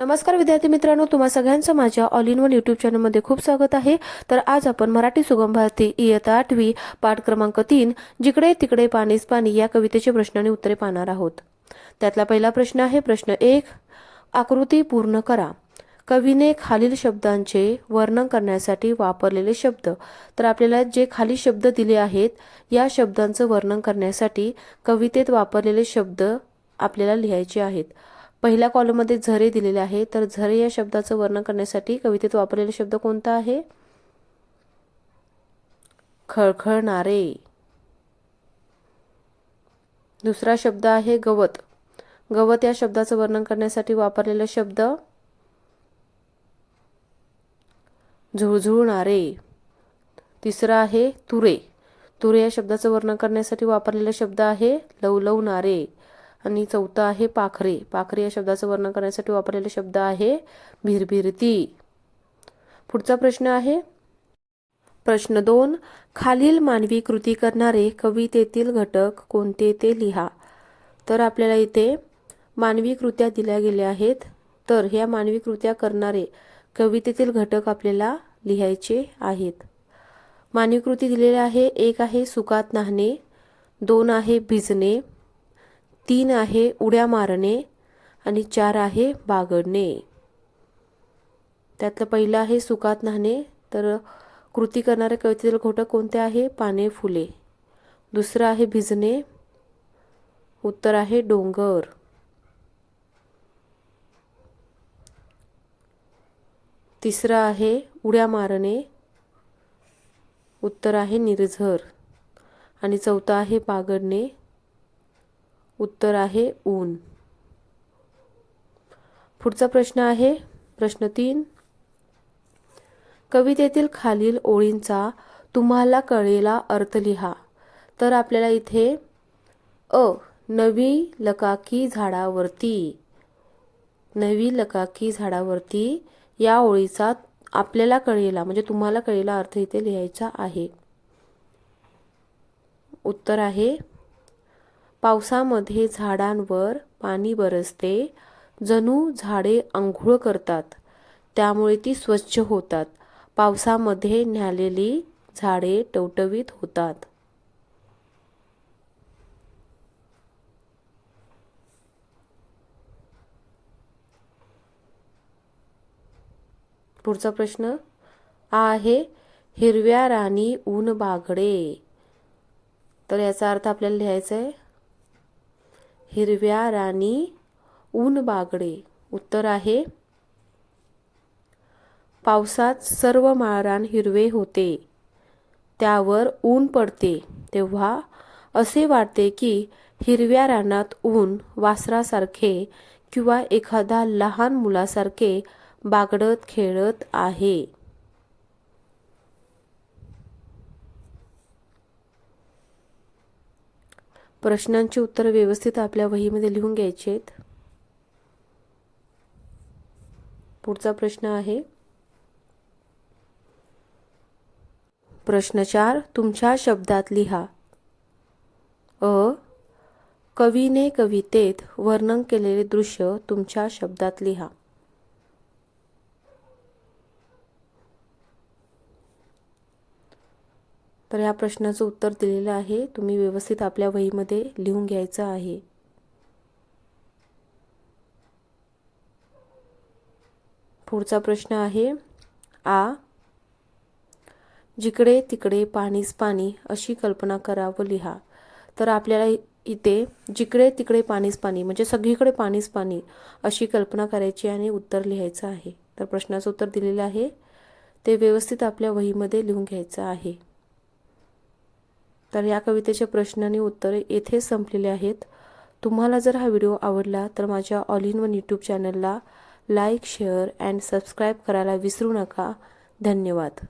नमस्कार विद्यार्थी मित्रांनो तुम्हा सगळ्यांचं माझ्या ऑल इन वन यूट्यूब चॅनलमध्ये खूप स्वागत आहे. तर आज आपण मराठी सुगम भारती इयत्ता आठवी पाठ क्रमांक तीन जिकडे तिकडे पाणीच पाणी या कवितेचे प्रश्न आणि उत्तरे पाहणार आहोत. त्यातला पहिला प्रश्न आहे प्रश्न एक आकृती पूर्ण करा. कवीने खालील शब्दांचे वर्णन करण्यासाठी वापरलेले शब्द. तर आपल्याला जे खाली शब्द दिले आहेत या शब्दांचं वर्णन करण्यासाठी कवितेत वापरलेले शब्द आपल्याला लिहायचे आहेत. पहिल्या कॉलममध्ये झरे दिलेले आहे. तर झरे या शब्दाचं वर्णन करण्यासाठी कवितेत वापरलेले शब्द कोणता आहे? खळखळणारे. दुसरा शब्द आहे गवत. गवत या शब्दाचं वर्णन करण्यासाठी वापरलेला शब्द झुळझुळणारे. तिसरा आहे तुरे. तुरे या शब्दाचं वर्णन करण्यासाठी वापरलेला शब्द आहे लवलवणारे. आणि चौथा आहे पाखरे. पाखरे या शब्दाचं वर्णन करण्यासाठी वापरलेला शब्द आहे भिरभिरती. पुढचा प्रश्न आहे प्रश्न दोन खालील मानवी कृती करणारे कवितेतील घटक कोणते ते लिहा. तर आपल्याला इथे मानवी कृत्या दिल्या गेल्या आहेत. तर ह्या मानवी कृत्या करणारे कवितेतील घटक आपल्याला लिहायचे आहेत. मानवी कृती दिलेली आहे एक आहे सुकात नाहणे दोन आहे भिजणे तीन आहे उड्या मारणे आणि चार आहे बागडणे. त्यातलं पहिलं आहे सुकात नाहणे. तर कृती करणारे कवितेतील घोटक कोणते आहे? पाने फुले. दुसरं आहे भिजणे. उत्तर आहे डोंगर. तिसरं आहे उड्या मारणे. उत्तर आहे निर्झर. आणि चौथा आहे बागडणे. उत्तर आहे ऊन. पुढचा प्रश्न आहे प्रश्न तीन. कवितेतील खालील ओळींचा तुम्हाला कळलेला अर्थ लिहा. तर आपल्याला इथे अ नवी लकाकी झाडावरती नवी लकाकी झाडावरती या ओळीचा आपल्याला कळलेला म्हणजे तुम्हाला कळलेला अर्थ इथे लिहायचा आहे. उत्तर आहे पावसामध्ये झाडांवर पाणी बरसते जणू झाडे आंघोळ करतात त्यामुळे ती स्वच्छ होतात. पावसामध्ये न्यालेली झाडे टवटवीत होतात. पुढचा प्रश्न आहे हिरव्या राणी ऊन बागडे. तर याचा अर्थ आपल्याला लिहायचा आहे हिरव्या राणी ऊन बागडे. उत्तर आहे पावसात सर्व माळरान हिरवे होते. त्यावर ऊन पडते. तेव्हा असे वाटते की हिरव्या रानात ऊन वासरासारखे किंवा एखादा लहान मुलासारखे बागडत खेळत आहे. प्रश्नांची उत्तरं व्यवस्थित आपल्या वहीमध्ये लिहून घ्यायची आहेत. पुढचा प्रश्न आहे. प्रश्न चार तुमच्या शब्दात लिहा. अ कवीने कवितेत वर्णन केलेले दृश्य तुमच्या शब्दात लिहा. तर या प्रश्नाचं उत्तर दिलेलं आहे. तुम्ही व्यवस्थित आपल्या वहीमध्ये लिहून घ्यायचं आहे. पुढचा प्रश्न आहे. आ. जिकडे तिकडे पाणीच पाणी अशी कल्पना करा व लिहा. तर आपल्याला इथे जिकडे तिकडे पाणीच पाणी म्हणजे सगळीकडे पाणीच पाणी अशी कल्पना करायची आणि उत्तर लिहायचं आहे. तर प्रश्नाचं उत्तर दिलेलं आहे. ते व्यवस्थित आपल्या वहीमध्ये लिहून घ्यायचं आहे. तर या कवितेचे प्रश्न आणि उत्तरे येथे संपलेले आहेत. तुम्हाला जर हा व्हिडिओ आवडला तर माझ्या ऑल इन वन यूट्यूब चॅनलला लाईक शेअर अँड सबस्क्राईब करायला विसरू नका. धन्यवाद.